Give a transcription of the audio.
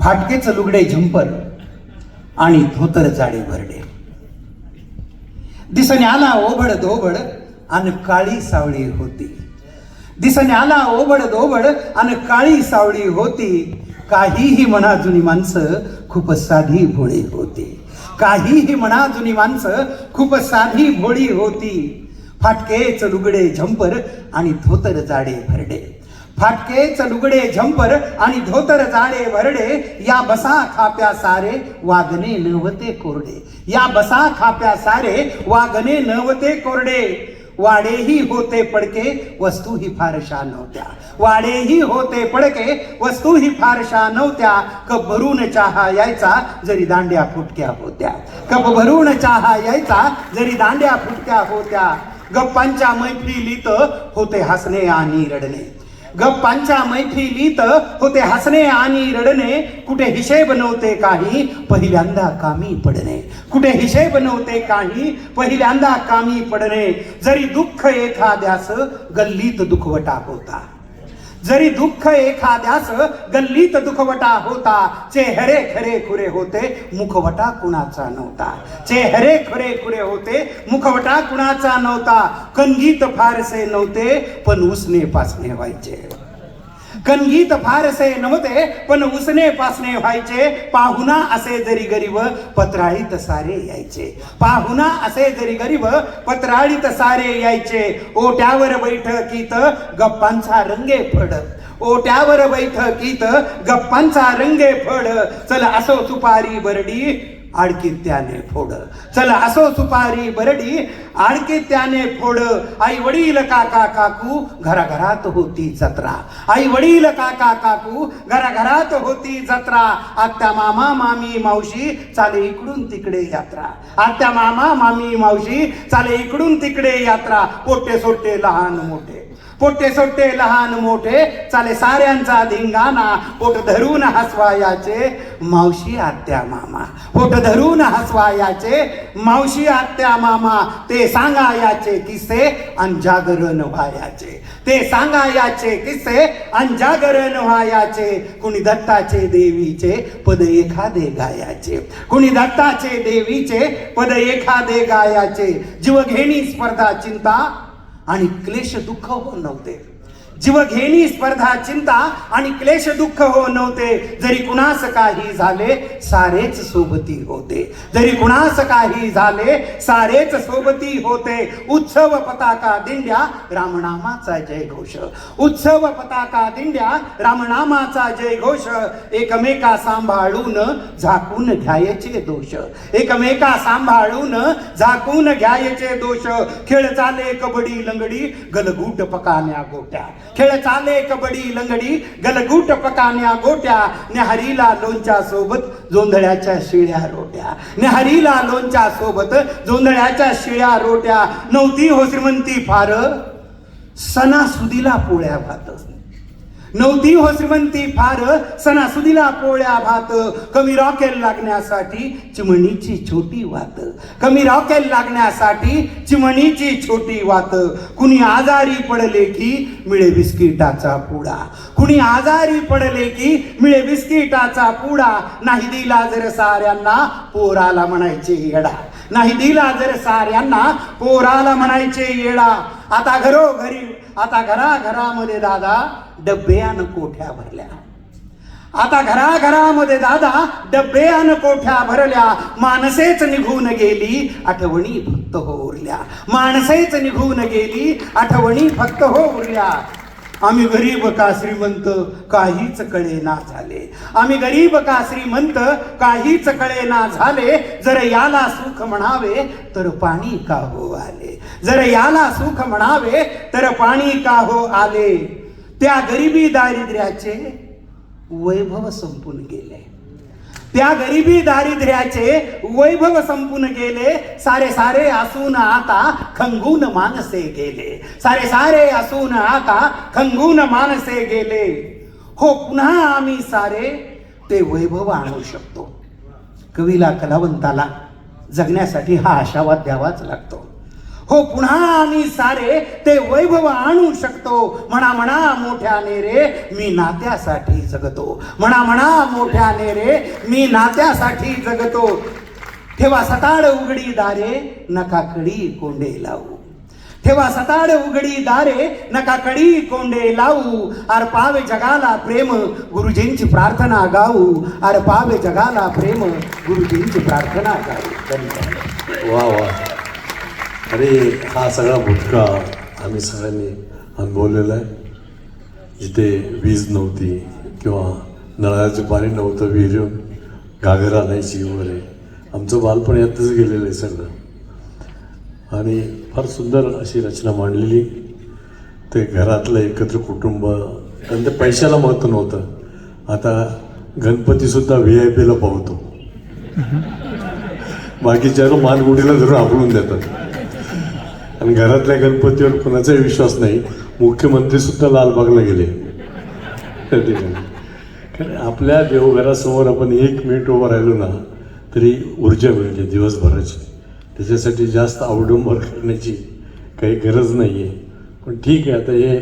फाटकेच लुगडे झंपर आणि धोतर जाडे भरडे. दिसण्याला ओबड धोबड आणि काळी सावळी होती. दिसण्याला ओबड धोबड आणि काळी सावळी होती. काहीही म्हणा जुनी माणसं खूप साधी भोळी होती. काहीही म्हणा जुनी माणसं खूप साधी भोळी होती. फाटकेच लुगडे झंपर आणि धोतर जाडे भरडे. फाटकेच लुगडे झंपर आणि धोतर जाडे वरडे या बसा खाप्या सारे वागणे नवते कोरडे. या बसा खाप्या सारे वागणे नवते कोरडे. वाडेही होते पडके वस्तूही फारशा नव्हत्या. वाडेही होते पडके वस्तूही फारशा नव्हत्या. कप भरून चहा यायचा जरी दांड्या फुटक्या होत्या. कप भरून चहा यायचा जरी दांड्या फुटक्या होत्या. गप्पांच्या मैफिलीत होते हसणे आणि रडणे. गप्पांच्या मैफिलीत होते हसणे आणि रडणे. कुठे हिशेब नव्हते काही पहिल्यांदा कामी पडणे. कुठे हिशेब नव्हते काही पहिल्यांदा कामी पडणे. जरी दुःख एखाद्यास गल्लीत दुखवटा होता. जरी दुःख एखाद्यास गल्लीत दुखवटा होता चेहरे खरे खुरे होते मुखवटा कुणाचा नव्हता. चेहरे खरे खुरे होते मुखवटा कुणाचा नव्हता. कंगीत फारसे नव्हते पण उसने पासने व्हायचे. कणगीत फारसे नव्हते पण उसने पासने व्हायचे. पाहुणा असे जरी गरीब पत्राळीत सारे यायचे. पाहुणा असे जरी गरीब पत्राळीत सारे यायचे. ओट्यावर बैठकीत गप्पांचा रंगे फड. ओट्यावर बैठकीत गप्पांचा रंगे फड. चल असो सुपारी बरडी आणखी त्याने फोड. चला असो सुपारी बरडी आणखी त्याने फोड. आई वडील काका काकू घराघरात होती जत्रा. आई वडील काका काकू घराघरात होती जत्रा. आत्या मामा मामी मावशी चाले इकडून तिकडे यात्रा. आत्या मामा मामी मावशी चाले इकडून तिकडे यात्रा. पोटे सोटे लहान मोठे. पोटे सोटे लहान मोठे चाले साऱ्यांचा धिंगाणा. पोट धरून हसवायाचे मावशी आत्या मामा. पोट धरून हसवायाचे मावशी आत्या मामा. ते सांगायाचे किस्से आणि जागरण व्हायाचे. ते सांगायाचे किस्से आणि जागरण व्हायाचे. कुणी दत्ताचे देवीचे पद एखादे गायाचे. कुणी दत्ताचे देवीचे पद एखादे गायाचे. जीवघेणी स्पर्धा चिंता आणि क्लेश दुःख होऊन नव्हते. जीवघेणी स्पर्धा चिंता आणि क्लेश दुःख हो नव्हते. जरी कुणास काही झाले सारेच सोबती होते. जरी कुणास काही झाले सारेच सोबती होते. उत्सव पताका दिंड्या रामनामाचा जय घोष. उत्सव पताका दिंड्या रामनामाचा जय घोष. एकमेका सांभाळून झाकून घ्यायचे दोष. एकमेका सांभाळून झाकून घ्यायचे दोष. खेळ चाले कबड्डी लंगडी गलगूट पकान्या गोट्या. खेळ चाले कबड्डी लंगडी गलगूट पकान्या गोट्या नेहरीला लोणच्या सोबत जोंधळ्याच्या शिळ्या रोट्या. नेहरीला लोणच्या सोबत जोंधळ्याच्या शिळ्या रोट्या. नव्हती हो श्रीमंती फार. सणासुदीला पोळ्या भात नव्हती हो श्रीमंती फार सणासुदीला पोळ्या भात कमी रॉकेल लागण्यासाठी चिमणीची छोटी वात. कमी रॉकेल लागण्यासाठी चिमणीची छोटी वात. कुणी आजारी पडले की मिळे बिस्किटाचा पुडा. कुणी आजारी पडले की मिळे बिस्किटाचा पुडा. नाही दिला जर साऱ्यांना पोराला म्हणायचे येडा नाही दिला जर साऱ्यांना पोराला म्हणायचे येडा. आता घरोघरी आता घराघरामध्ये दादा डब्बे आणि कोठ्या भरल्या? आता घराघरामध्ये दादा डब्बे आणि कोठ्या भरल्या? माणसेच निघून गेली आठवणी फक्त हो उरल्या. माणसेच निघून गेली आठवणी फक्त हो उरल्या. आम्ही गरीब का श्रीमंत काहीच कळे ना झाले. आम्ही गरीब का श्रीमंत काहीच कळे ना झाले. जर याला सुख म्हणावे तर पाणी का हो आले? जर याला सुख म्हणावे तर पाणी का हो आले? त्या गरिबी दारिद्र्याचे वैभव संपून गेले. त्या गरिबी दारिद्र्याचे वैभव संपून गेले. सारे सारे असून आता खंगून मानसे गेले. सारे सारे असून आता खंगून मानसे गेले. हो पुन्हा आम्ही सारे ते वैभव आणू शकतो. कवीला कलावंताला जगण्यासाठी हा आशावाद द्यावाच लागतो. हो पुन्हा आम्ही सारे ते वैभव आणू शकतो. म्हणा म्हणा मोठ्याने रे मी नात्यासाठी जगतो. म्हणा म्हणा मोठ्याने रे मी नात्यासाठी जगतो. ठेवा सताड उघडी दारे नका कडी कोंडे लावू. ठेवा सताड उघडी दारे नका कडी कोंडे लावू. अर पावे जगाला प्रेम गुरुजींची प्रार्थना गाऊ. अर पावे जगाला प्रेम गुरुजींची प्रार्थना गाऊ. धन्यवाद. वा वा. अरे हा सगळा भूतकाळ आम्ही सगळ्यांनी अनुभवलेला आहे. जिथे वीज नव्हती किंवा नळाचं पाणी नव्हतं विहीर घागर आणायची वगैरे आमचं बालपण यातच गेलेलं आहे सगळं. आणि फार सुंदर अशी रचना मांडलेली. ते घरातलं एकत्र कुटुंब त्यानंतर पैशाला महत्त्व नव्हतं. आता गणपतीसुद्धा व्ही आय पीला पावतो. बाकीच्या मानगुडीला धरून आकलून देतात. आणि घरातल्या गणपतीवर कुणाचाही विश्वास नाही. मुख्यमंत्रीसुद्धा लालबागला गेले. त्या ठिकाणी कारण आपल्या देवघरासमोर आपण एक मिनिट उभं राहिलो ना तरी ऊर्जा मिळते दिवसभराची. त्याच्यासाठी जास्त आवडंबर करण्याची काही गरज नाही आहे पण ठीक आहे आता हे